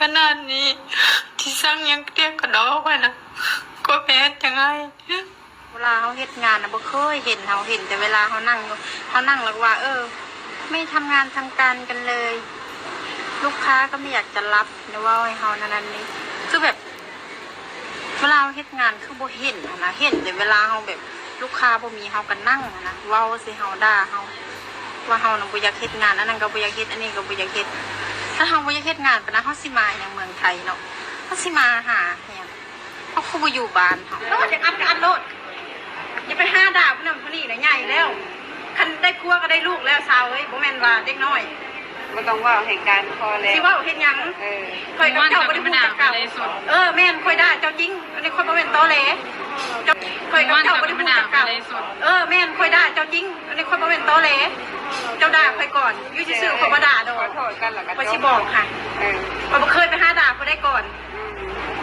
ขนาดนี้ ที่สร้างยังเรียกกระดอกไว้นะก็แพ้ยังไงเวลาเขาเฮ็ดงานนะบ่เคยเห็นเขาเห็นแต่เวลาเขานั่งเขานั่งแล้วว่า เออ ไม่ทำงานทำการกันเลย ลูกค้าก็ไม่อยากจะรับหรือว่าให้เขานันนั่นนี่คือแบบ เวลาเราเฮ็ดงานคือบ่เห็นนะเห็นแต่เวลาเขาแบบ ลูกค้าบ่มีเขาก็นั่งอะนะเว้าสิเขาด่าเขาว่าเขาน่ะบ่อยากเฮ็ดงานอันนั้นก็บ่อยากเฮ็ดอันนี้ก็บ่อยากเฮ็ด ถ้าเขาบ่อยากเฮ็ดงานปะนะเขาสิมาอย่างเมืองไทยเนาะเขาสิมาหาอหยังเขาคือบ่อยู่บ้านเขาโลดอยากอัพก็อัพโลดอย่าไปห้าด่าผู้นั้นผู้นี้นะใหญ่แล้วคันได้ครัวก็ได้ลูกแล้วสาวเอ้ยบ่แม่นว่าเด็กน้อยไม่ต้องว่าเหตุการณ์พอแล้วสิเว่าเฮ็ดหยังเออคอยกับเจ้าบ่ได้พูดจักเก่าเลยสุดเออแม่นคอยด่าเจ้าจริงอันนี้คอยบ่แม่นตอแหล เจ้าคอยกับเจ้าบ่ได้พูดจักเก่าเลยสุดเออแม่นคอยด่าเจ้าจริงอันนี้คอยบ่แม่นตอแหลเจ้าด่าคอยก่อนอยู่ซื่อๆคอยบ่ด่าดอขอกโทษกันหรอกคอยสิบอกค่ะเออคอยบ่เคยไปหาด่าคอยได้ก่อนอืม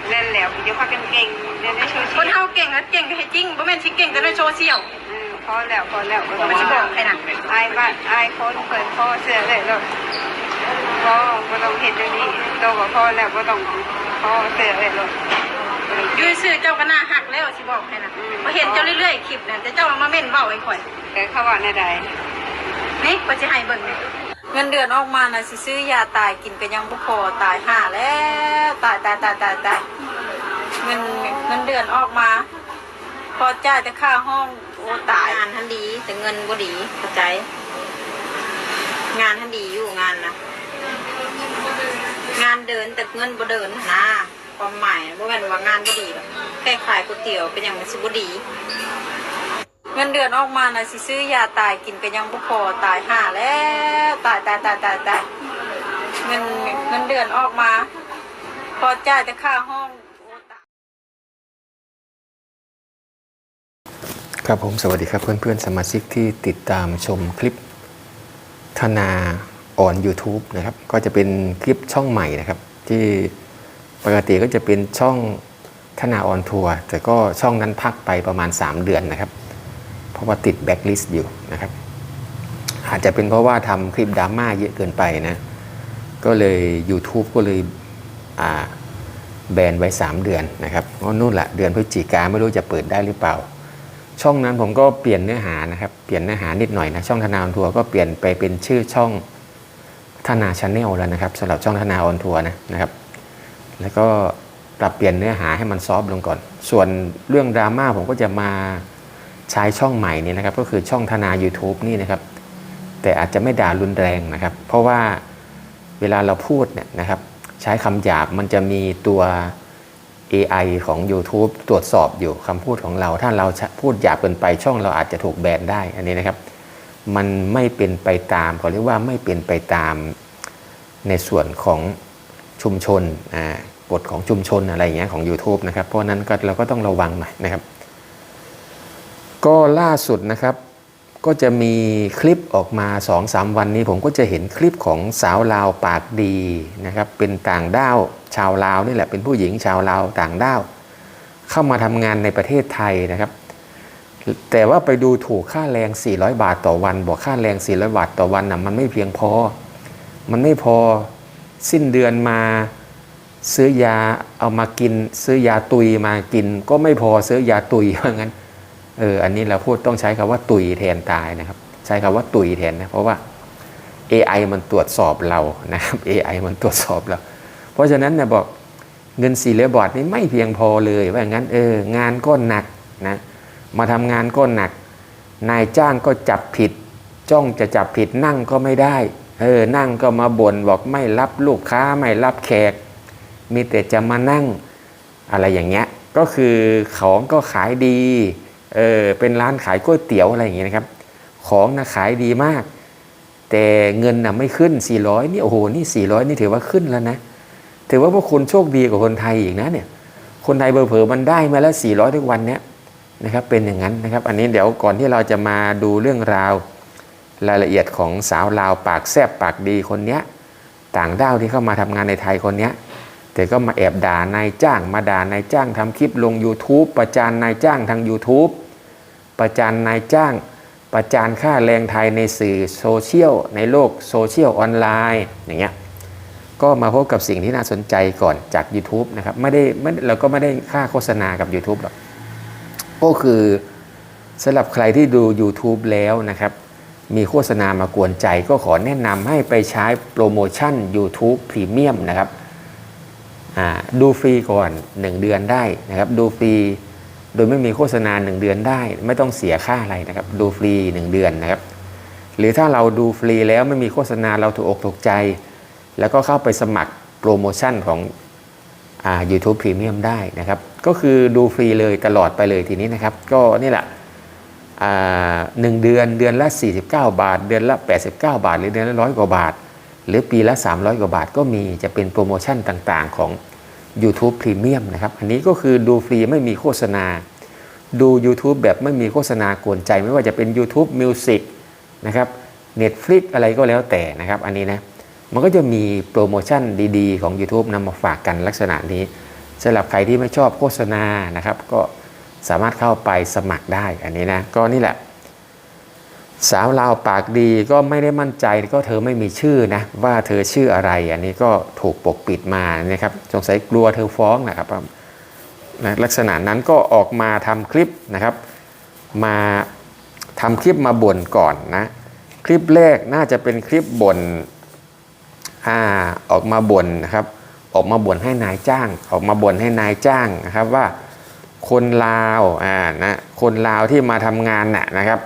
เล่นแล้วเดี๋ยวพากันเก่งเล่นในโซเชีคยนลเฮาเก่งแล้วเก่งก็ให้จริงบ่แม่นสิเก่งแต่ในโซเชียลอืมพอแล้วพอแล้วมันสิบอกใครน่ะไอ้บ้านไอ้คนเปิดพ่อเสื้อเลยลูกพ่อไม่ต้องเห็นเดี๋ยวนี้โตกว่าพ่อแล้วก็ต้องพ่อเสื้อเลยลูก เอออยู่ซื่อๆเจ้าก็น่าหักแล้วสิบอกให้น่ะบ่เห็นเจ้าเรื่อยๆคลิปนั่นแต่เจ้าเอามาเม่นเว้าให้ข่อยแต่เขาว่าในใดนี่ก็จะให้เบิ่งนี่เงินเดือนออกมานะสิซื้อยาตายกินก็ยังบ่พอตายห่าแล้วตายตายตายตายตายเงินเงินเดือนออกมา พอจ่ายแต่ค่าห้องโอ้ตายงานทันดี แต่เงินบ่ดีเข้าใจ งานทันดีอยู่งานนะงานเดินแต่เงินบ่เดินนะ ความหมายบ่แม่นว่างานบ่ดีหรอกแค่ขายก๋วยเตี๋ยวเป็นอย่างมันสิบ่ดี เงินเดือนออกมานะสิซื้อยาตายกินก็ยังบ่พอตายห่าแล้วตายตายตายตายตายเงินเงินเดือนออกมา พอจ่ายแต่ค่าห้องครับผมสวัสดีครับเพื่อนๆสมาชิกที่ติดตามชมคลิปธนาออน YouTube นะครับ ก็จะเป็นคลิปช่องใหม่นะครับ ที่ ปกติก็จะเป็นช่องธนาออนทัวร์แต่ก็ช่องนั้นพักไปประมาณ 3 เดือนนะครับ เพราะว่าติดแบ็กลิสต์อยู่นะครับ อาจจะเป็นเพราะว่าทำคลิปดราม่าเยอะเกินไปนะ ก็เลย YouTube ก็เลยแบนไว้ 3 เดือนนะครับเพราะนู่นแหละเดือนพฤศจิกาไม่รู้จะเปิดได้หรือเปล่า ช่องนั้นผมก็เปลี่ยนเนื้อหานะครับ เปลี่ยนเนื้อหานิดหน่อยนะ ช่องธนาออนทัวร์ก็เปลี่ยนไปเป็นชื่อช่องธนาชาแนลแล้วนะครับสำหรับช่องธนาออนทัวร์นะนะครับ แล้วก็ปรับเปลี่ยนเนื้อหาให้มันซอฟต์ลงก่อน ส่วนเรื่องดราม่าผมก็จะมาใช้ช่องใหม่นี้นะครับ ก็คือช่องธนา YouTube นี่นะครับ แต่อาจจะไม่ด่ารุนแรงนะครับ เพราะว่าเวลาเราพูดเนี่ยนะครับ ใช้คำหยาบมันจะมีตัว AI ของ YouTube ตรวจสอบอยู่คำพูดของเรา ถ้าเราพูดหยาบเกินไปช่องเราอาจจะถูกแบนได้อันนี้นะครับ มันไม่เป็นไปตามเขาเรียกว่าไม่เป็นไปตามในส่วนของ ชุมชนกฎของชุมชนอะไรอย่างเงี้ยของ YouTube นะครับเพราะนั้นก็เราก็ต้องระวังหน่อยนะครับ ก็ล่าสุดนะครับก็จะมีคลิปออกมา2-3วันนี้ผมก็จะเห็นคลิปของสาวลาวปากดีนะครับเป็นต่างด้าวชาวลาวนี่แหละเป็นผู้หญิงชาวลาวต่างด้าว เข้ามาทำงานในประเทศไทยนะครับ แต่ว่าไปดูถูกค่าแรง 400 บาทต่อวัน บอกค่าแรง 400 บาทต่อวันน่ะมันไม่เพียงพอ มันไม่พอ สิ้นเดือนมาซื้อยาเอามากิน ซื้อยาตุยมากิน ก็ไม่พอซื้อยาตุยว่างั้นเอออันนี้เราพูดต้องใช้คำว่าตุยแทนตายนะครับ ใช้คำว่าตุยแทนนะเพราะว่า AI มันตรวจสอบเรานะครับ AI มันตรวจสอบเรา เพราะฉะนั้นเนี่ยบอกเงินสี่เหรียบาทนี่ไม่เพียงพอเลย ว่างั้นเอองานก็หนักนะมาทำงานก็หนัก นายจ้างก็จับผิด จ้องจะจับผิดนั่งก็ไม่ได้ เออนั่งก็มาบ่นบอกไม่รับลูกค้าไม่รับแขก มีแต่จะมานั่งอะไรอย่างเงี้ยก็คือของก็ขายดีเออเป็นร้านขายก๋วยเตี๋ยวอะไรอย่างเงี้ยนะครับ ของนะขายดีมาก แต่เงินนะไม่ขึ้น 400 นี่โอ้โหนี่ 400 นี่ถือว่าขึ้นแล้วนะถือว่าพวกคุณโชคดีกว่าคนไทยอีกนะเนี่ยคนไทยเบอเผอมันได้มาแล้ว 400 ทุกวันเนี้ยนะครับเป็นอย่างนั้นนะครับ อันนี้เดี๋ยวก่อนที่เราจะมาดูเรื่องราว รายละเอียดของสาวลาวปากแซบปากดีคนเนี้ยต่างด้าวที่เข้ามาทำงานในไทยคนเนี้ยแต่ก็มาแอบด่านายจ้าง มาด่านายจ้างทำคลิปลง YouTube ประจานนายจ้างทาง YouTube ประจานนายจ้าง ประจานค่าแรงไทยในสื่อโซเชียลในโลกโซเชียลออนไลน์อย่างเงี้ยก็มาพบกับสิ่งที่น่าสนใจก่อนจาก YouTube นะครับไม่ได้ไม่เราก็ไม่ได้ค่าโฆษณากับ YouTube หรอกก็คือสำหรับใครที่ดู YouTube แล้วนะครับ มีโฆษณามากวนใจก็ขอแนะนำให้ไปใช้โปรโมชั่น YouTube Premium นะครับดูฟรีก่อน 1 เดือนได้นะครับ ดูฟรีโดยไม่มีโฆษณา 1 เดือนได้ ไม่ต้องเสียค่าอะไรนะครับ ดูฟรี 1 เดือนนะครับ หรือถ้าเราดูฟรีแล้วไม่มีโฆษณาเราถูกอกถูกใจ แล้วก็เข้าไปสมัครโปรโมชั่นของอ่า YouTube Premium ได้นะครับ ก็คือดูฟรีเลยตลอดไปเลยทีนี้นะครับ ก็นี่แหละ หนึ่งเดือนเดือนละ 49 บาท เดือนละ 89 บาท หรือเดือนละร้อยกว่าบาท หรือปีละ 300 กว่าบาทก็มีจะเป็นโปรโมชั่นต่างๆของ YouTube Premium นะครับ อันนี้ก็คือดูฟรีไม่มีโฆษณา ดู YouTube แบบไม่มีโฆษณากวนใจ ไม่ว่าจะเป็น YouTube Music นะครับ Netflix อะไรก็แล้วแต่นะครับ อันนี้นะมันก็จะมีโปรโมชั่นดีๆ ของ YouTube นำมาฝากกันลักษณะนี้สำหรับใครที่ไม่ชอบโฆษณานะครับก็ สามารถเข้าไปสมัครได้อันนี้นะก็นี่แหละ สาวลาวปากดีก็ไม่ได้มั่นใจก็เธอไม่มีชื่อนะว่าเธอชื่ออะไร อันนี้ก็ถูกปกปิดมานะครับสงสัยกลัวเธอฟ้องนะครับนะลักษณะนั้นก็ออกมาทำคลิปนะครับ มาทำคลิปมาบ่นก่อนนะคลิปแรกน่าจะเป็นคลิปบ่นอ่าออกมาบ่นนะครับ ออกมาบ่นให้นายจ้าง ออกมาบ่นให้นายจ้างนะครับว่า คนลาวอ่านะคนลาวที่มาทำงานน่ะนะครับ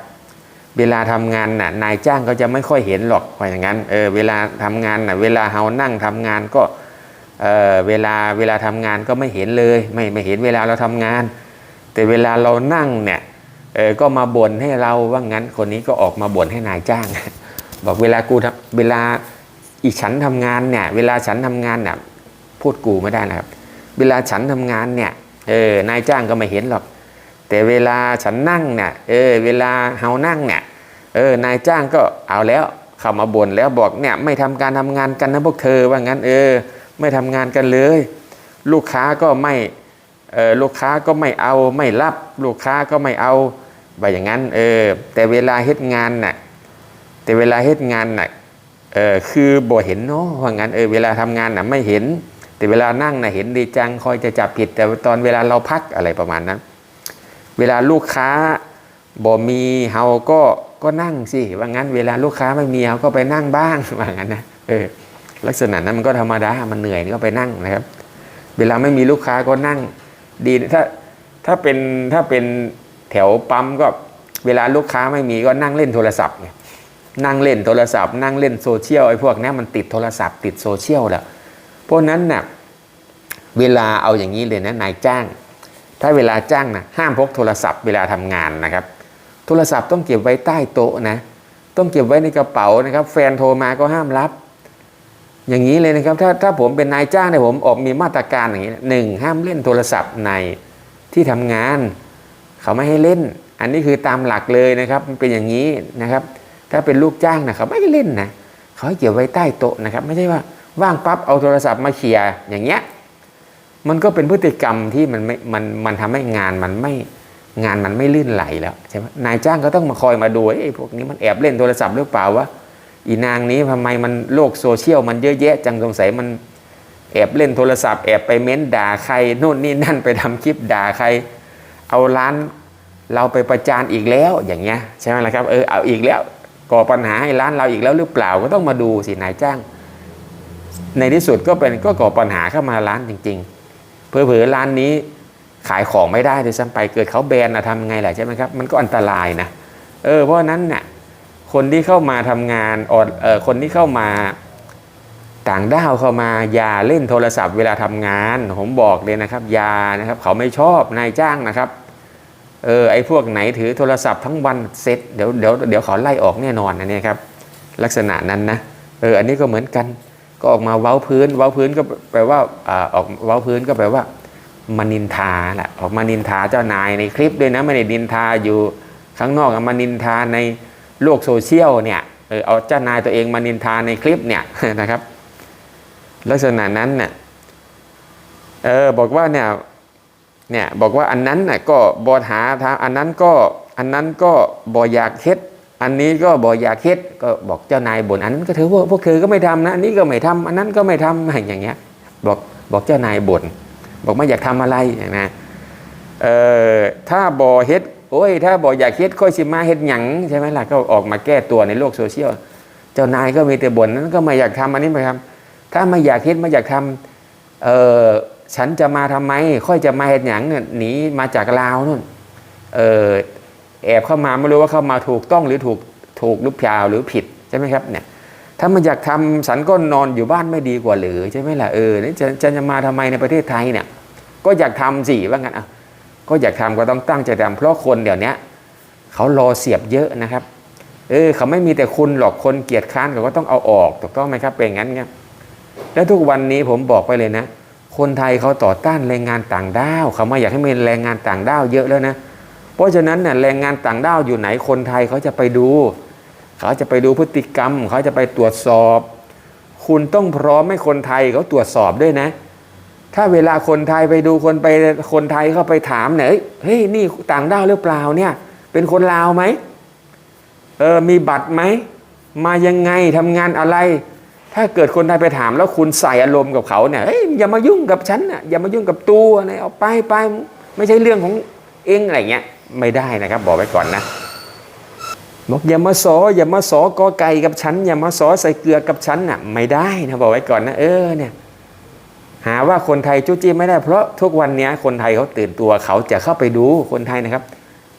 เวลาทำงานน่ะนายจ้างก็จะไม่ค่อยเห็นหรอกว่าอย่างนั้นเออเวลาทำงานน่ะเวลาเฮานั่งทำงานก็เออเวลาเวลาทำงานก็ไม่เห็นเลยไม่ไม่เห็นเวลาเราทำงาน แต่เวลาเรานั่งเนี่ยเออก็มาบ่นให้เราว่างั้นคนนี้ก็ออกมาบ่นให้นายจ้าง บอกเวลากูทำเวลาอีฉันทำงานเนี่ยเวลาฉันทำงานเนี่ยพูดกูไม่ได้นะครับ เวลาฉันทำงานเนี่ย เออนายจ้างก็ไม่เห็นหรอก แต่เวลาฉันนั่งเนี่ยเออเวลาเฮานั่งเนี่ยเออนายจ้างก็เอาแล้วเข้ามาบ่นแล้วบอกเนี่ยไม่ทำการทำงานกันนะพวกเธอว่างั้นเออไม่ทำงานกันเลย ลูกค้าก็ไม่เออลูกค้าก็ไม่เอาไม่รับ ลูกค้าก็ไม่เอาว่าอย่างนั้นเออแต่เวลาเฮ็ดงานน่ะแต่เวลาเฮ็ดงานน่ะเออคือบ่เห็นเนาะว่างั้นเออเวลาทำงานน่ะไม่เห็น แต่เวลานั่งนะเห็นดีจังคอยจะจับผิด แต่ตอนเวลาเราพักอะไรประมาณนั้นเวลาลูกค้าบ่มีเฮาก็ก็นั่งสิว่างั้น เวลาลูกค้าไม่มีเฮาก็ไปนั่งบ้างว่างั้นนะเออลักษณะนั้นมันก็ธรรมดามันเหนื่อยก็ไปนั่งนะครับ เวลาไม่มีลูกค้าก็นั่งดีถ้าถ้าเป็นถ้าเป็นแถวปั๊มก็เวลาลูกค้าไม่มีก็นั่งเล่นโทรศัพท์นั่งเล่นโทรศัพท์ นั่งเล่นโซเชียลไอ้พวกนี้มันติดโทรศัพท์ติดโซเชียลแหล้ว เพราะนั้นน่ะเวลาเอาอย่างนี้เลยนะนายจ้าง ถ้าเวลาจ้างนะห้ามพกโทรศัพท์เวลาทำงานนะครับ โทรศัพท์ต้องเก็บไว้ใต้โต๊ะนะ ต้องเก็บไว้ในกระเป๋านะครับ แฟนโทรมาก็ห้ามรับ อย่างนี้เลยนะครับถ้าถ้าผมเป็นนายจ้างเนี่ยผมออกมีมาตรการอย่างนี้หนึ่งห้ามเล่นโทรศัพท์ในที่ทำงาน เขาไม่ให้เล่น อันนี้คือตามหลักเลยนะครับมันเป็นอย่างนี้นะครับ ถ้าเป็นลูกจ้างนะเขาไม่ให้เล่นนะเขาให้เก็บไว้ใต้โต๊ะนะครับ ไม่ใช่ว่า ว่างปั๊บเอาโทรศัพท์มาเคลียร์อย่างเงี้ยมันก็เป็นพฤติกรรมที่มันไม่มันมันทำให้งานมันไม่งานมันไม่ลื่นไหลแล้วใช่ไหมนายจ้างก็ต้องมาคอยมาดูไอ้พวกนี้มันแอบเล่นโทรศัพท์หรือเปล่าวะอีนางนี้ทำไมมันโลกโซเชียลมันเยอะแยะจังสงสัยมันแอบเล่นโทรศัพท์แอบไปเม้นด่าใครโน่นนี่นั่นไปทำคลิปด่าใคร เอาร้านเราไปประจานอีกแล้วอย่างเงี้ยใช่ไหมล่ะครับเออเอาอีกแล้วก่อปัญหาให้ร้านเราอีกแล้วหรือเปล่าก็ต้องมาดูสินายจ้าง ในที่สุดก็เป็นก็ก่อปัญหาเข้ามาร้านจริง ๆ เผลอๆร้านนี้ขายของไม่ได้เลยซ้ำไปเกิดเขาแบนนะทำไงล่ะใช่ไหมครับ มันก็อันตรายนะเออเพราะนั้นเนี่ยคนที่เข้ามาทำงานออดเออคนที่เข้ามาต่างด้าวเข้ามาอย่าเล่นโทรศัพท์เวลาทำงาน ผมบอกเลยนะครับอย่านะครับ เขาไม่ชอบนายจ้างนะครับเออไอ้พวกไหนถือโทรศัพท์ทั้งวันเสร็จเดี๋ยวเดี๋ยวเดี๋ยวเขาไล่ออกแน่นอนนะเนี่ยครับลักษณะนั้นนะเอออันนี้ก็เหมือนกัน ก็ออกมาเว้าพื้น เว้าพื้นก็แปลว่าอ่าออกเว้าพื้นก็แปลว่ามานินทาแหละออกมานินทาเจ้านายในคลิปด้วยนะไม่ได้นินทาอยู่ข้างนอกมานินทาในโลกโซเชียลเนี่ยเออเอาเจ้านายตัวเองมานินทาในคลิปเนี่ยนะครับ ลักษณะนั้นเนี่ยเออบอกว่าเนี่ยเนี่ยบอกว่าอันนั้นน่ะก็บอหาทางอันนั้นก็อันนั้นก็บออยากเฮ็ด อันนี้ก็บอกอยากเฮ็ดก็บอกเจ้านายบ่นอันนั้นก็เธอพวกพวกเธอก็ไม่ทำนะอันนี้ก็ไม่ทำอันนั้นก็ไม่ทำอะไรอย่างเงี้ยบอกบอกเจ้านายบ่นบอกไม่อยากทำอะไรนะเอ่อถ้าบอเฮ็ดโอ้ยถ้าบออยากเฮ็ดค่อยสิมาเฮ็ดหยังใช่ไหมล่ะก็ออกมาแก้ตัวในโลกโซเชียลเจ้านายก็มีแต่บ่นนั้นก็ไม่อยากทำอันนี้ไม่ทำถ้าไม่อยากเฮ็ดไม่อยากทำเออฉันจะมาทำไม ค่อยจะมาเฮ็ดหยังเนี่ยหนีมาจากลาวนู่นเออ แอบเข้ามาไม่รู้ว่าเข้ามาถูกต้องหรือถูกถูกหรือเปล่าหรือผิดใช่ไหมครับเนี่ยถ้ามันอยากทำฉันก็นอนอยู่บ้านไม่ดีกว่าหรือใช่ไหมล่ะเออนี่จะจะจะมาทำไมในประเทศไทยเนี่ยก็อยากทำสิว่างั้นอะก็อยากทำก็ต้องตั้งใจทำเพราะคนเดี๋ยวนี้เขารอเสียบเยอะนะครับเออเขาไม่มีแต่คุณหรอกคนเกียจค้านเขาก็ต้องเอาออกถูกต้องไหมครับเป็นอย่างนั้นไงแล้วทุกวันนี้ผมบอกไปเลยนะ คนไทยเขาต่อต้านแรงงานต่างด้าวเขาไม่อยากให้มีแรงงานต่างด้าวเยอะแล้วนะ เพราะฉะนั้นเนี่ยแรงงานต่างด้าวอยู่ไหนคนไทยเขาจะไปดู เขาจะไปดูพฤติกรรม เขาจะไปตรวจสอบ คุณต้องพร้อมให้คนไทยเขาตรวจสอบด้วยนะ ถ้าเวลาคนไทยไปดูคนไปคนไทยเข้าไปถามเนี่ยเฮ้ยนี่ต่างด้าวหรือเปล่าเนี่ย เป็นคนลาวไหมเออมีบัตรไหมมายังไงทำงานอะไร ถ้าเกิดคนไทยไปถามแล้วคุณใส่อารมณ์กับเขาเนี่ยเฮ้ยอย่ามายุ่งกับฉันน่ะอย่ามายุ่งกับตัวนะเอาไปไปไม่ใช่เรื่องของเองอะไรเงี้ย ไม่ได้นะครับบอกไว้ก่อนนะบอกอย่ามาสออย่ามาสอกอไก่กับฉัน อย่ามาสอใส่เกลือกับฉันน่ะไม่ได้นะบอกไว้ก่อนนะเออเนี่ยหาว่าคนไทยจุจี้ไม่ได้เพราะทุกวันนี้คนไทยเขาตื่นตัวเขาจะเข้าไปดูคนไทยนะครับ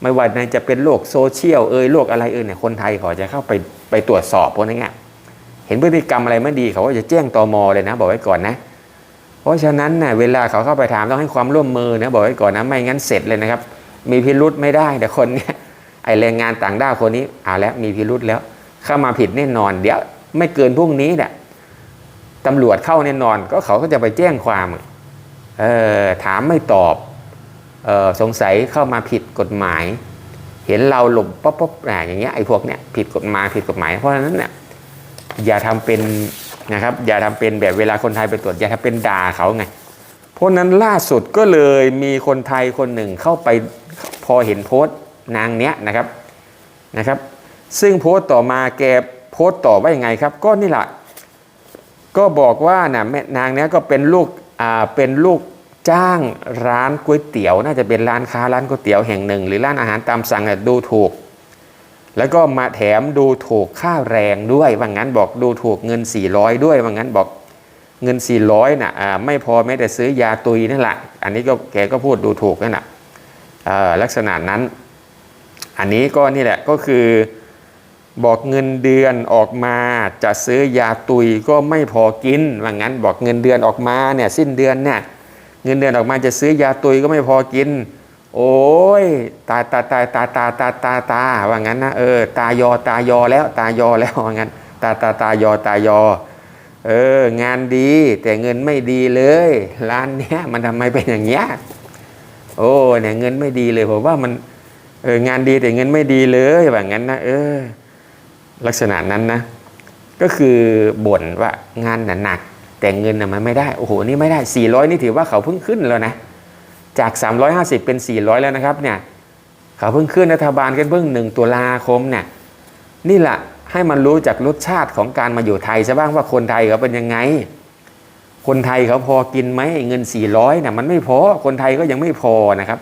ไม่ว่าในจะเป็นโลกโซเชียลเอ่ยโลกอะไรเอ่ยเนี่ยคนไทยเขาจะเข้าไปไปตรวจสอบพวกนี้ไงเห็นพฤติกรรมอะไรไม่ดีเขาก็จะแจ้งตอมอเลยนะ บอกไว้ก่อนนะ เพราะฉะนั้นน่ะเวลาเขาเข้าไปถามต้องให้ความร่วมมือนะบอกไว้ก่อนนะไม่งั้นเสร็จเลยนะครับ มีพิรุษไม่ได้แต่คนเนี้ยไอแรงงานต่างด้าวคนนี้เอาแล้วมีพิรุษแล้ว เข้ามาผิดแน่นอน เดี๋ยวไม่เกินพรุ่งนี้แหละตำรวจเข้าแน่นอน ก็เขาก็จะไปแจ้งความเออถามไม่ตอบเออสงสัยเข้ามาผิดกฎหมาย เห็นเราหลบป๊อปป๊อปอ่าอย่างเงี้ยไอพวกเนี้ยผิดกฎหมายผิดกฎหมายเพราะฉะนั้นเนี่ยอย่าทำเป็นนะครับ อย่าทำเป็นแบบเวลาคนไทยไปตรวจอย่าทำเป็นด่าเขาไง เพราะนั้นล่าสุดก็เลยมีคนไทยคนหนึ่งเข้าไปพอเห็นโพสต์นางเนี้ยนะครับนะครับ ซึ่งโพสต์ต่อมาแกโพสต์ต่อว่ายังไงครับ ก็นี่แหละก็บอกว่าน่ะแม่นางเนี้ยก็เป็นลูกอ่าเป็นลูกจ้างร้านก๋วยเตี๋ยว น่าจะเป็นร้านค้าร้านก๋วยเตี๋ยวแห่งหนึ่ง หรือร้านอาหารตามสั่งน่ะดูถูก แล้วก็มาแถมดูถูกค่าแรงด้วยว่างั้นบอกดูถูกเงิน 400 ด้วยว่างั้นบอก เงิน 400น่ะอ่าไม่พอแม้แต่ซื้อยาตุยนั่นแหละอันนี้ก็แกก็พูดดูถูกนั่นแหละลักษณะนั้น อันนี้ก็นี่แหละก็คือบอกเงินเดือนออกมาจะซื้อยาตุยก็ไม่พอกินว่างั้นบอกเงินเดือนออกมาเนี่ยสิ้นเดือนเนี่ยเงินเดือนออกมาจะซื้อยาตุยก็ไม่พอกิน โอ้ยตาตาตาตาตาตาตาตาว่างั้นนะเออตายอตายอแล้วตายอแล้วว่างั้นตาตาตายอตายอ เอองานดีแต่เงินไม่ดีเลย ร้านเนี้ยมันทำไมเป็นอย่างเงี้ยโอ้เนี่ยเงินไม่ดีเลยผมว่ามันเอองานดีแต่เงินไม่ดีเลยแบบนั้นนะเออ ลักษณะนั้นนะ ก็คือบ่นว่างานน่ะหนักแต่เงินน่ะมันไม่ได้โอ้โหนี่ไม่ได้ 400 นี่ถือว่าเขาเพิ่งขึ้นแล้วนะจาก 350 เป็น 400 แล้วนะครับเนี่ยเขาเพิ่งขึ้นรัฐบาลกันเพิ่งหนึ่งตุลาคมเนี่ยนี่แหละ ให้มันรู้จากรสชาติของการมาอยู่ไทยซะบ้างว่าคนไทยเขาเป็นยังไง คนไทยเขาพอกินไหมเงิน 400น่ะมันไม่พอคนไทยก็ยังไม่พอนะครับ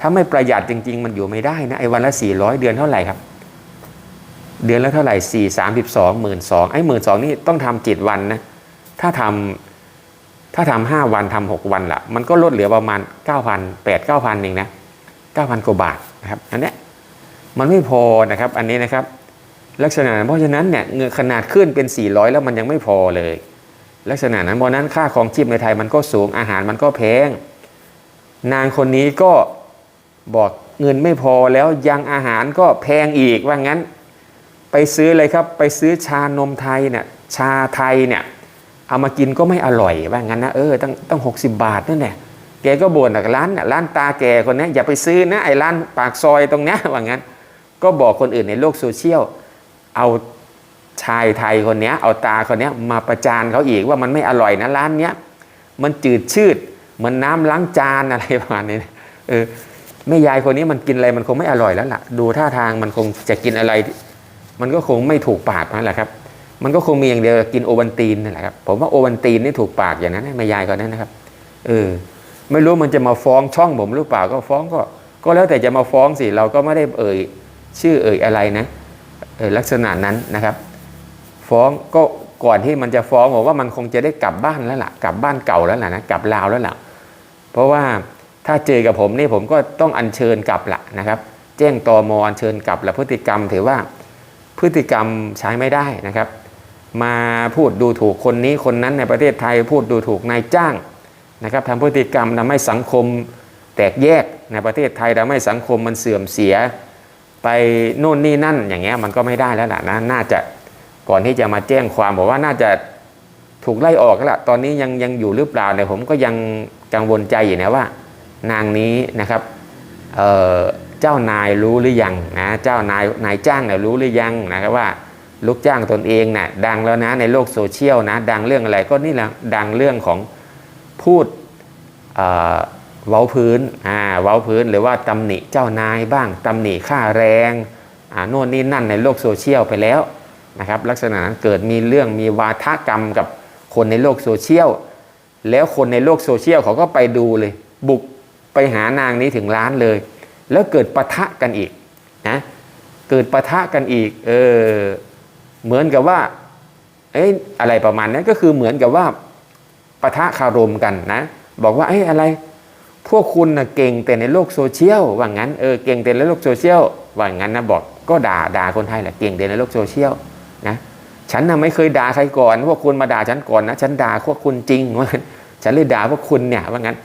ถ้าไม่ประหยัดจริง ๆ มันอยู่ไม่ได้นะไอ้วันละ 400 เดือนเท่าไหร่ครับ เดือนละเท่าไหร่สี่สามสิบสองหมื่นสองไอ้หมื่นสองนี่ต้องทำเจ็ดวันนะถ้าทำถ้าทำห้าวันทำหกวันละมันก็ลดเหลือประมาณเก้าพันแปดเก้าพันเองนะเก้าพันกว่าบาทนะครับอันเนี้ยมันไม่พอนะครับอันนี้นะครับ ลักษณะเพราะฉะนั้นเนี่ยเงินขนาดขึ้นเป็น 400 แล้วมันยังไม่พอเลย ลักษณะนั้นเพราะนั้นค่าของชีพในไทยมันก็สูงอาหารมันก็แพงนางคนนี้ก็บอกเงินไม่พอแล้วยังอาหารก็แพงอีกว่างั้น ไปซื้อเลยครับไปซื้อชานมไทยเนี่ยชาไทยเนี่ยเอามากินก็ไม่อร่อยว่างั้นนะเออตั้งตั้งหกสิบบาทนั่นแหละแกก็บ่นร้านร้านตาแก่คนนี้อย่าไปซื้อนะไอ้ร้านปากซอยตรงนี้ว่างั้น ก็บอกคนอื่นในโลกโซเชียล เอาชายไทยคนนี้เอาตาคนนี้มาประจานเขาอีกว่ามันไม่อร่อยนะร้านเนี้ยมันจืดชืดเหมือนน้ำล้างจานอะไรประมาณนี้เออแม่ยายคนนี้มันกินอะไรมันคงไม่อร่อยแล้วล่ะ ดูท่าทางมันคงจะกินอะไร มันก็คงไม่ถูกปากนั่นแหละครับ มันก็คงมีอย่างเดียวกินโอวันตินนั่นแหละครับผมว่าโอวันตินนี่ถูกปากอย่างนั้นแม่ยายคนนั้นนะครับ เออ ไม่รู้มันจะมาฟ้องช่องผมหรือเปล่าก็ฟ้องก็ ก็แล้วแต่จะมาฟ้องสิเราก็ไม่ได้เอ่ยชื่อเอ่ยอะไรนะ ลักษณะนั้นนะครับ ฟ้องก็ก่อนที่มันจะฟ้องผมว่ามันคงจะได้กลับบ้านแล้วล่ะ กลับบ้านเก่าแล้วล่ะนะกลับลาวแล้วล่ะ เพราะว่าถ้าเจอกับผมนี่ผมก็ต้องอัญเชิญกลับละนะครับ แจ้งตอมอัญเชิญกลับละพฤติกรรมถือว่าพฤติกรรมใช้ไม่ได้นะครับ มาพูดดูถูกคนนี้คนนั้นในประเทศไทยพูดดูถูกนายจ้างนะครับทำพฤติกรรมทำให้สังคมแตกแยกในประเทศไทยทำให้สังคมมันเสื่อมเสีย ไปโน่นนี่นั่นอย่างเงี้ยมันก็ไม่ได้แล้วล่ะนะน่าจะก่อนที่จะมาแจ้งความบอกว่าน่าจะถูกไล่ออกแล้วล่ะตอนนี้ยังยังอยู่หรือเปล่าเนี่ยผมก็ยังกังวลใจอยู่นะว่า นางนี้นะครับเออเจ้านายรู้หรือยังนะเจ้านายนายจ้างเนี่ยรู้หรือยังนะครับว่าลูกจ้างตนเองนะ่ะดังแล้วนะในโลกโซเชียลนะดังเรื่องอะไรก็นี่แหละดังเรื่องของพูด เอ่อเว้าพื้นอ่าเว้าพื้นหรือว่าตำหนิเจ้านายบ้างตำหนิค่าแรงอ่าโน่นนี่นั่นในโลกโซเชียลไปแล้วนะครับลักษณะนั้นเกิดมีเรื่องมีวาทกรรมกับคนในโลกโซเชียลแล้วคนในโลกโซเชียลเขาก็ไปดูเลย บุกไปหานางนี้ถึงร้านเลย แล้วเกิดปะทะกันอีกนะเกิดปะทะกันอีกเออเหมือนกับว่าเอ้ยอะไรประมาณนั้นก็คือเหมือนกับว่าปะทะคารมกันนะ บอกว่าเอ้ยอะไร พวกคุณนะเก่งแต่ในโลกโซเชียลว่างั้นเออเก่งแต่ในโลกโซเชียลว่างั้นนะบอกก็ด่าด่าคนไทยแหละเก่งแต่ในโลกโซเชียลนะฉันนะไม่เคยด่าใครก่อน พวกคุณมาด่าฉันก่อนนะฉันด่าพวกคุณจริงว่าฉันเลยด่าพวกคุณเนี่ยว่างั้น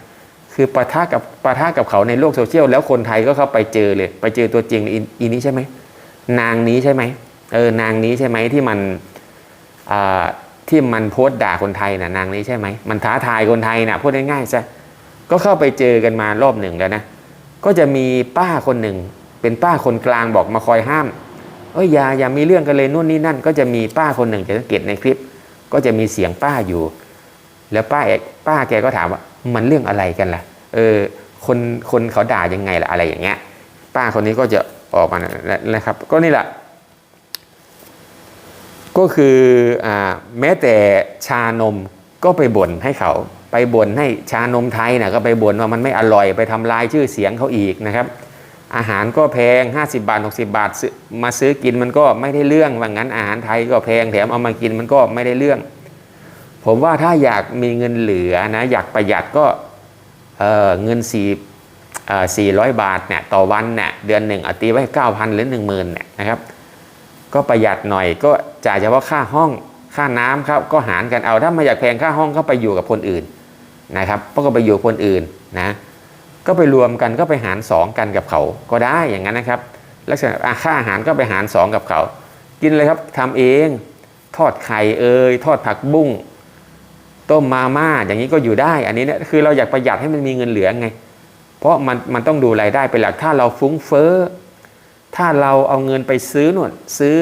คือปะทะกับปะทะกับเขาในโลกโซเชียลแล้วคนไทยก็เข้าไปเจอเลย ไปเจอตัวจริงอีนี้ใช่ไหมนางนี้ใช่ไหมเออนางนี้ใช่ไหมที่มันอ่าที่มันโพสต์ด่าคนไทยนะนางนี้ใช่ไหมมันท้าทายคนไทยนะพูดง่ายๆซะ ก็เข้าไปเจอกันมารอบหนึ่งแล้วนะ ก็จะมีป้าคนหนึ่ง เป็นป้าคนกลางบอกมาคอยห้ามเอ้ยอย่าอย่ามีเรื่องกันเลยนู่นนี่นั่น ก็จะมีป้าคนหนึ่งจะสังเกตในคลิป ก็จะมีเสียงป้าอยู่ แล้วป้าเอกป้าแกก็ถามว่า มันเรื่องอะไรกันล่ะ เออ คนคนเขาด่ายังไงล่ะอะไรอย่างเงี้ย ป้าคนนี้ก็จะออกมานะครับ ก็นี่แหละก็คืออาแม้แต่ชานมก็ไปบ่นให้เขา ไปบ่นให้ชานมไทยนะก็ไปบ่นว่ามันไม่อร่อยไปทำลายชื่อเสียงเขาอีกนะครับ อาหารก็แพง 50 บาท 60 บาทซื้อมาซื้อกินมันก็ไม่ได้เรื่องว่างั้นอาหารไทยก็แพงแถมเอามากินมันก็ไม่ได้เรื่อง ผมว่าถ้าอยากมีเงินเหลือนะอยากประหยัดก็เเงินสี่สี่ร้อยบาทเนี่ยต่อวันเนี่ยเดือนหนึ่งอตีไว้เก้าพันหรือหนึ่งหมื่นเนี่ยนะครับ ก็ประหยัดหน่อยก็จ่ายเฉพาะค่าห้องค่าน้ำครับก็หารกันเอาถ้าไม่อยากแพงค่าห้องก็ไปอยู่กับคนอื่น นะครับก็ไปอยู่คนอื่นนะก็ไปรวมกันก็ไปหารสองกันกับเขาก็ได้อย่างนั้นนะครับ ลักษณะอะค่าอาหารก็ไปหารสองกับเขา กินเลยครับทำเองทอดไข่เอ่ยทอดผักบุ้งต้มมาม่าอย่างนี้ก็อยู่ได้ อันนี้เนี่ยคือเราอยากประหยัดให้มันมีเงินเหลือไง เพราะมันมันต้องดูรายได้เป็นหลักถ้าเราฟุ้งเฟ้อถ้าเราเอาเงินไปซื้อหนวดซื้อ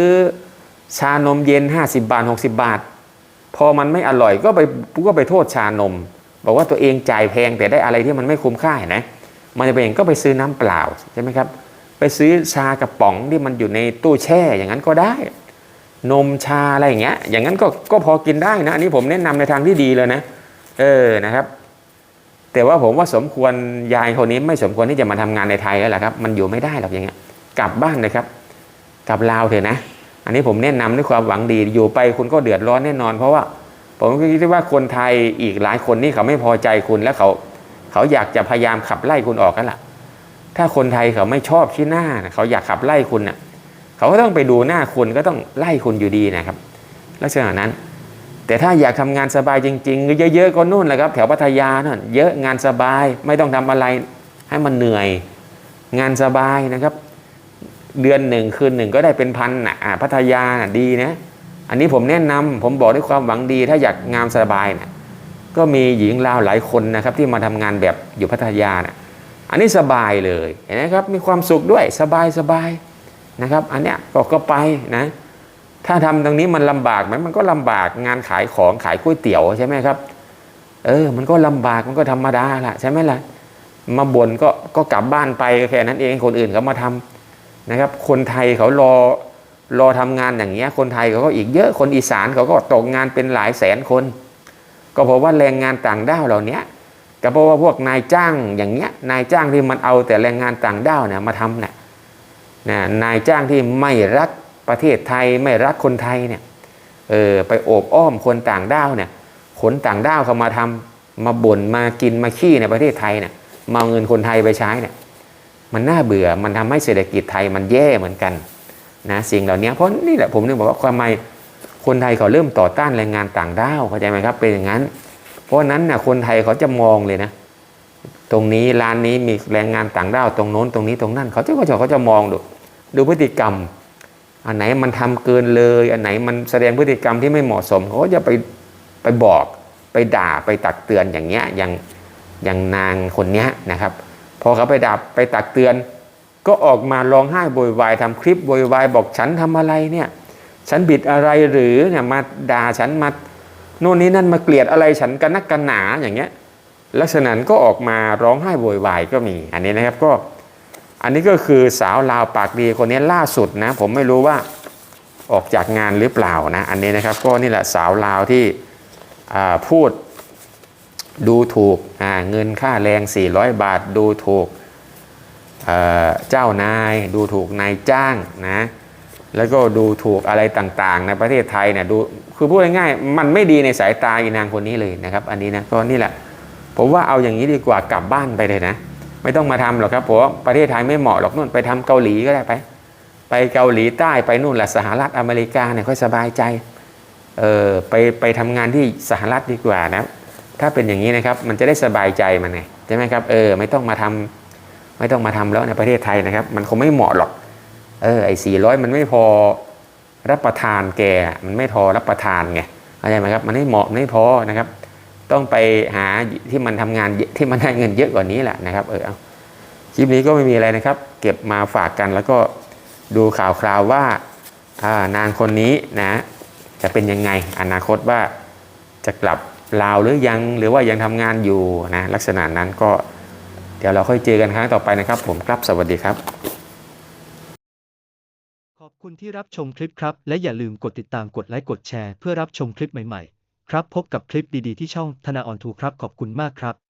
ชานมเย็น 50 บาท 60 บาท พอมันไม่อร่อยก็ไปก็ไปโทษชานม บอกว่าตัวเองจ่ายแพงแต่ได้อะไรที่มันไม่คุ้มค่านไหมมันจะเป็นก็ไปซื้อน้ำเปล่าใช่ไหมครับ ไปซื้อชากระป๋องที่มันอยู่ในตู้แช่อย่างนั้นก็ได้ นมชาอะไรอย่างเงี้ย อย่างนั้นก็ก็พอกินได้นะ อันนี้ผมแนะนำในทางที่ดีเลยนะ เออนะครับ แต่ว่าผมว่าสมควรยายคนนี้ไม่สมควรที่จะมาทำงานในไทยแล้วแหละครับ มันอยู่ไม่ได้หรอกอย่างเงี้ย กลับบ้านเลยครับ กลับลาวเถอะนะ อันนี้ผมแนะนำด้วยความหวังดี อยู่ไปคุณก็เดือดร้อนแน่นอน เพราะว่า ผมก็คิดว่าคนไทยอีกหลายคนนี่เขาไม่พอใจคุณแล้วเขาเขาอยากจะพยายามขับไล่คุณออกกันล่ะ ถ้าคนไทยเขาไม่ชอบที่หน้านะเขาอยากขับไล่คุณน่ะเขาก็ต้องไปดูหน้าคุณก็ต้องไล่คุณอยู่ดีนะครับ ลักษณะนั้น แต่ถ้าอยากทำงานสบายจริงๆเยอะๆก็นู่นแหละครับแถวพัทยานั่นเยอะงานสบายไม่ต้องทำอะไรให้มันเหนื่อย งานสบายนะครับ เดือนหนึ่งคืนหนึ่งก็ได้เป็นพันนะอ่าพัทยาน่ะดีนะ อันนี้ผมแนะนำผมบอกด้วยความหวังดี ถ้าอยากงานสบายเนะก็มีหญิงลาวหลายคนนะครับ ที่มาทำงานแบบอยู่พัทยานะอันนี้สบายเลยเห็นไหมครับมีความสุขด้วยสบายสบายนะครับ อันเนี้ยก็ก็ไปนะถ้าทำตรงนี้มันลำบากไหมมันก็ลำบากงานขายของขายก๋วยเตี๋ยวใช่ไหมครับ เออ มันก็ลำบากมันก็ธรรมดาละใช่ไหมล่ะมาบ่นก็ก็กลับบ้านไปแค่นั้นเองคนอื่นเขามาทำนะครับ คนไทยเขารอ รอทำงานอย่างเงี้ยคนไทยเขาก็อีกเยอะคนอีสานเขาก็ตกงานเป็นหลายแสนคน ก็เพราะว่าแรงงานต่างด้าวเหล่านี้ก็เพราะว่าพวกนายจ้างอย่างเงี้ยนายจ้างที่มันเอาแต่แรงงานต่างด้าวเนี่ยมาทำเนี่ยนะนายจ้างที่ไม่รักประเทศไทยไม่รักคนไทยเนี่ยเออไปโอบอ้อมคนต่างด้าวเนี่ยขนต่างด้าวเขามาทำมาบ่นมากินมาขี้ในประเทศไทยเนี่ยมาเอาเงินคนไทยไปใช้เนี่ยมันน่าเบื่อมันทำให้เศรษฐกิจไทยมันแย่เหมือนกัน นะสิ่งเหล่านี้เพราะนี่แหละผมนึกบอกว่าความไมคนไทยเขาเริ่มต่อต้านแรงงานต่างด้าวเข้าใจไหมครับเป็นอย่างนั้น เพราะนั้นนะคนไทยเขาจะมองเลยนะ ตรงนี้ร้านนี้มีแรงงานต่างด้าวตรงโน้นตรงนี้ตรงนั้นเขาจะเขาจะเขาจะมองดูดูพฤติกรรม อันไหนมันทำเกินเลย อันไหนมันแสดงพฤติกรรมที่ไม่เหมาะสมเขาก็จะไปไปบอกไปด่าไปตักเตือนอย่างเงี้ยอย่างอย่างนางคนเนี้ยนะครับ พอเขาไปด่าไปตักเตือน ก็ออกมาร้องไห้โวยวายทำคลิปโวยวายบอกฉันทำอะไรเนี่ย ฉันบิดอะไรหรือเนี่ยมาด่าฉันมาโน่นนี้นั่นมาเกลียดอะไรฉันกันนักกันหนาอย่างเงี้ยลักษณะนั้นก็ออกมาร้องไห้โวยวายก็มี อันนี้นะครับก็อันนี้ก็คือสาวลาวปากดีคนนี้ล่าสุดนะผมไม่รู้ว่าออกจากงานหรือเปล่านะอันนี้นะครับก็นี่แหละสาวลาวที่พูดดูถูกเงินค่าแรง 400 บาทดูถูก เจ้านายดูถูกนายจ้างนะแล้วก็ดูถูกอะไรต่างๆ ในประเทศไทยเนี่ยดูคือพูดง่ายๆมันไม่ดีในสายตาอีนางคนนี้เลยนะครับ อันนี้นะก็นี่แหละ ผมว่าเอาอย่างนี้ดีกว่ากลับบ้านไปเลยนะ ไม่ต้องมาทำหรอกครับเพราะประเทศไทยไม่เหมาะหรอกนู่นไปทำเกาหลีก็ได้ไป ไปเกาหลีใต้ไปนู่นแหละสหรัฐอเมริกาเนี่ยค่อยสบายใจเออไปไปทำงานที่สหรัฐดีกว่านะ ถ้าเป็นอย่างนี้นะครับมันจะได้สบายใจมันไงใช่ไหมครับเออไม่ต้องมาทำ ไม่ต้องมาทำแล้วในประเทศไทยนะครับ มันคงไม่เหมาะหรอก เออไอ้สี่ร้อยมันไม่พอรับประทานแกมันไม่พอรับประทานไงเข้าใจไหมครับมันไม่เหมาะไม่พอนะครับ ต้องไปหาที่มันทำงานที่มันได้เงินเยอะกว่านี้แหละนะครับ เออเอาคลิปนี้ก็ไม่มีอะไรนะครับ เก็บมาฝากกันแล้วก็ดูข่าวคราวว่าอ่านางคนนี้นะ จะเป็นยังไงอนาคตว่าจะกลับลาวหรือยังหรือว่ายังทำงานอยู่นะลักษณะนั้นก็ เดี๋ยวเราค่อยเจอกันครั้งต่อไปนะครับ ผมครับสวัสดีครับ ขอบคุณที่รับชมคลิปครับ และอย่าลืมกดติดตามกดไลค์กดแชร์เพื่อรับชมคลิปใหม่ๆ ครับพบกับคลิปดีๆที่ช่องธนาออนทูครับขอบคุณมากครับ